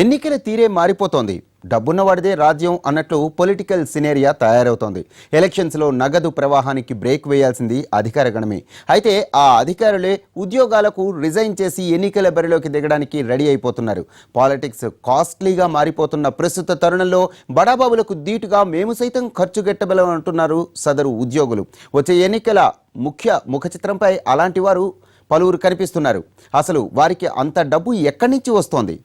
ఎన్నికల తీరే మారిపోతోంది. డబ్బున్నవాడిదే రాజ్యం అన్నట్లు పొలిటికల్ సినేరియా తయారవుతోంది. ఎలక్షన్స్లో నగదు ప్రవాహానికి బ్రేక్ వేయాల్సింది అధికార గణమే. అయితే ఆ అధికారులే ఉద్యోగాలకు రిజైన్ చేసి ఎన్నికల బరిలోకి దిగడానికి రెడీ అయిపోతున్నారు. పాలిటిక్స్ కాస్ట్లీగా మారిపోతున్న ప్రస్తుత తరుణంలో బడాబాబులకు దీటుగా మేము సైతం ఖర్చు గెట్టబలం అంటున్నారు సదరు ఉద్యోగులు. వచ్చే ఎన్నికల ముఖ్య ముఖచిత్రంపై అలాంటి వారు పలువురు కనిపిస్తున్నారు. అసలు వారికి అంత డబ్బు ఎక్కడి నుంచి వస్తోంది?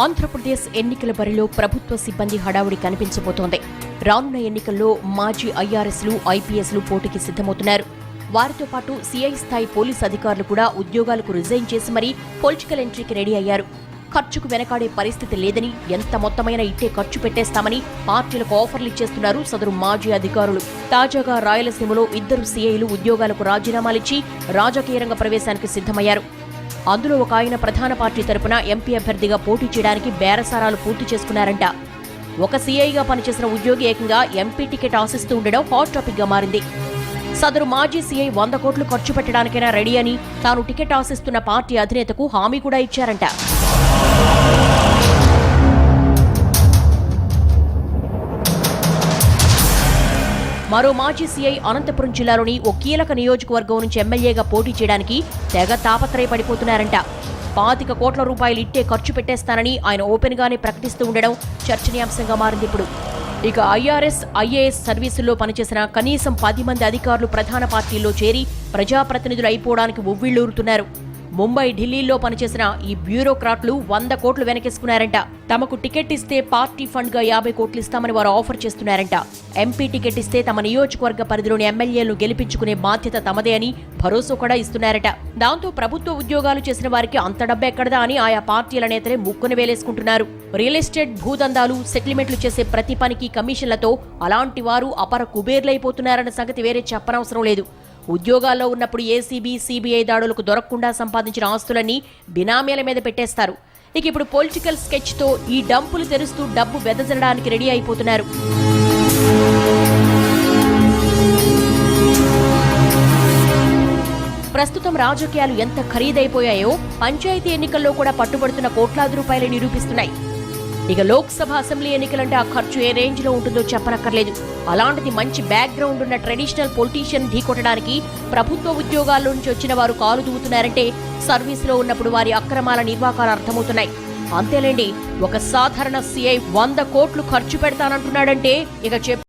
ఆంధ్రప్రదేశ్ ఎన్నికల బరిలో ప్రభుత్వ సిబ్బంది హడావుడి కనిపించబోతోంది. రానున్న ఎన్నికల్లో మాజీ ఐఆర్ఎస్లు ఐపీఎస్లు పోటీకి సిద్ధమవుతున్నారు. వారితో పాటు సీఐ స్థాయి పోలీస్ అధికారులు కూడా ఉద్యోగాలకు రిజైన్ చేసి మరీ పొలిటికల్ ఎంట్రీకి రెడీ అయ్యారు. ఖర్చుకు వెనకాడే పరిస్థితి లేదని ఎంత మొత్తమైన ఇట్టే ఖర్చు పెట్టేస్తామని పార్టీలకు ఆఫర్లు ఇచ్చేస్తున్నారు సదరు మాజీ అధికారులు. తాజాగా రాయలసీమలో ఇద్దరు సీఐలు ఉద్యోగాలకు రాజీనామాలిచ్చి రాజకీయ రంగ ప్రవేశానికి సిద్ధమయ్యారు. అందులో ఒక ఆయన ప్రధాన పార్టీ తరపున ఎంపీ అభ్యర్థిగా పోటీ చేయడానికి బేరసారాలు పూర్తి చేసుకున్నారంట. ఒక సీఐగా పనిచేసిన ఉద్యోగి ఏకంగా ఎంపీ టికెట్ ఆశిస్తూ ఉండడం హాట్ టాపిక్గా మారింది. సదరు మాజీ సీఐ వంద కోట్లు ఖర్చు పెట్టడానికైనా రెడీ అని తాను టికెట్ ఆశిస్తున్న పార్టీ అధినేతకు హామీ కూడా ఇచ్చారంట. మరో మాజీ సీఐ అనంతపురం జిల్లాలోని ఓ కీలక నియోజకవర్గం నుంచి ఎమ్మెల్యేగా పోటీ చేయడానికి తెగ తాపత్రయపడిపోతున్నారంట. పాతిక కోట్ల రూపాయలు ఇట్టే ఖర్చు పెట్టేస్తానని ఆయన ఓపెన్ గానే ప్రకటిస్తూ ఉండడం చర్చనీయాంశంగా మారింది ఇప్పుడు. ఇక ఐఆర్ఎస్ ఐఏఎస్ సర్వీసుల్లో పనిచేసిన కనీసం పది మంది అధికారులు ప్రధాన పార్టీల్లో చేరి ప్రజాప్రతినిధులు అయిపోవడానికి ఉవ్విళ్ళూరుతున్నారు ముంబై ఢిల్లీలో పనిచేసిన ఈ బ్యూరోక్రాట్లు వంద కోట్లు వెనకేసుకున్నారంట. తమకు టికెట్ ఇస్తే పార్టీ ఫండ్గా యాభై కోట్లు ఇస్తామని వారు ఆఫర్ చేస్తున్నారంట. ఎంపీ టికెట్ ఇస్తే తమ నియోజకవర్గ పరిధిలోని ఎమ్మెల్యేలను గెలిపించుకునే బాధ్యత తమదే అని భరోసా కూడా ఇస్తున్నారట. దాంతో ప్రభుత్వ ఉద్యోగాలు చేసిన వారికి అంత డబ్బు ఎక్కడదా అని ఆయా పార్టీల నేతలే ముక్కును వేలేసుకుంటున్నారు. రియల్ ఎస్టేట్ భూదందాలు సెటిల్మెంట్లు చేసే ప్రతి పనికి కమిషన్లతో అలాంటి వారు అపర కుబేర్లైపోతున్నారన్న సంగతి వేరే చెప్పనవసరం లేదు. ఉద్యోగాల్లో ఉన్నప్పుడు ఏసీబీ సిబిఐ దాడులకు దొరకకుండా సంపాదించిన ఆస్తులన్నీ బినామీల మీద పెట్టేస్తారు. ఇక ఇప్పుడు పొలిటికల్ స్కెచ్తో ఈ డంపులు తెరుస్తూ డబ్బు వెదజల్లడానికి రెడీ అయిపోతున్నారు. ప్రస్తుతం రాజకీయాలు ఎంత ఖరీదైపోయాయో పంచాయతీ ఎన్నికల్లో కూడా పట్టుబడుతున్న కోట్లాది రూపాయలు నిరూపిస్తున్నాయి. ఇక లోక్సభ అసెంబ్లీ ఎన్నికలంటే ఆ ఖర్చు ఏ రేంజ్లో ఉంటుందో చెప్పనక్కర్లేదు. అలాంటిది మంచి బ్యాక్గ్రౌండ్ ఉన్న ట్రెడిషనల్ పొలిటీషియన్ ఢీకొట్టడానికి ప్రభుత్వ ఉద్యోగాల నుంచి వచ్చిన వారు కాలు దూవుతున్నారంటే సర్వీసులో ఉన్నప్పుడు వారి అక్రమాల నిర్వాకాలు అర్థమవుతున్నాయి. అంతేలేండి ఒక సాధారణ సీఐ వంద కోట్లు ఖర్చు పెడతానంటున్నాడంటే ఇక చెప్